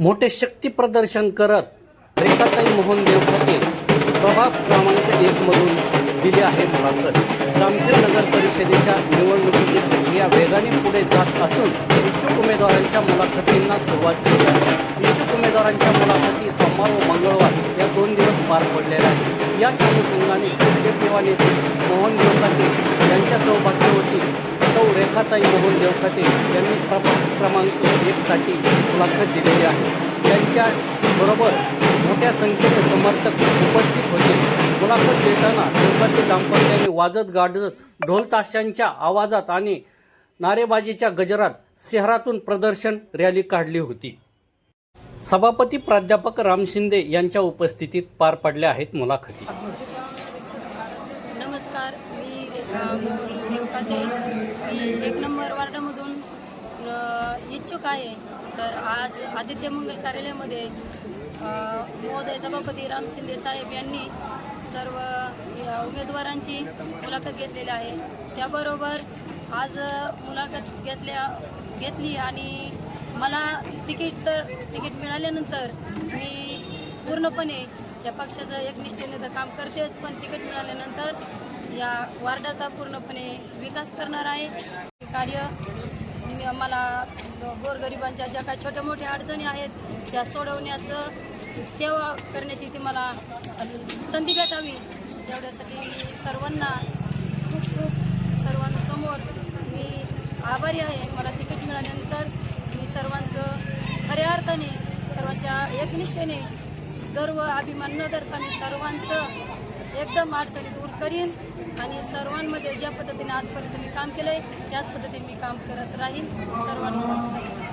मोठे शक्ती प्रदर्शन करत रेखाताई मोहन देवखते प्रभाग क्रमांक एक मधून दिली आहे मुलाखत जामखेड नगर परिषदेच्या निवडणुकीची प्रक्रिया वेगाने पुढे जात असून इच्छुक उमेदवारांच्या मुलाखतींना सुरुवात झाली आहे. इच्छुक उमेदवारांच्या मुलाखती सोमवार व मंगळवार या दोन दिवस पार पडलेल्या आहेत. याच अनुषंगाने भाजप नेते मोहन देवखते सौ मोहन देवखते यांनी प्रभाग क्रमांक एकसाठी मुलाखत दिलेली आहे. त्यांच्या बरोबर मोठ्या संख्येने समर्थक उपस्थित होते. मुलाखत देताना देवखते दाम्पत्याने वाजत गाजत ढोलताशांच्या आवाजात आणि नारेबाजीच्या गजरात शहरातून प्रदर्शन रॅली काढली होती. सभापती प्राध्यापक राम शिंदे यांच्या उपस्थितीत पार पडल्या आहेत मुलाखती. नमस्कार मी रेखा मोहन देवकाते मी एक नंबर वार्डामधून इच्छुक आहे. तर आज आदित्य मंगल कार्यालयामध्ये महोदय सभापती राम शिंदे साहेब यांनी सर्व उमेदवारांची मुलाखत घेतलेली आहे. त्याबरोबर आज मुलाखत घेतल्या घेतली आणि मला तिकीट तर तिकीट मिळाल्यानंतर मी पूर्णपणे त्या पक्षाचं एकनिष्ठेने तर काम करतेच पण तिकीट मिळाल्यानंतर या वार्डाचा पूर्णपणे विकास करणार आहे. हे कार्य मला गोरगरिबांच्या ज्या काही छोट्या मोठ्या अडचणी आहेत त्या सोडवण्याचं सेवा करण्याची ती मला संधी भेटावी एवढ्यासाठी मी सर्वांना खूप खूप सर्वांसमोर मी आभारी आहे. मला तिकीट मिळाल्यानंतर मी सर्वांचं खऱ्या अर्थाने सर्वांच्या एकनिष्ठेने गर्व अभिमान न धरता मी सर्वांचं एकदम अडचणी दूर करीन आणि सर्वांमध्ये ज्या पद्धतीने आजपर्यंत मी काम केलं आहे त्याच पद्धतीने मी काम करत राहीन. सर्वांना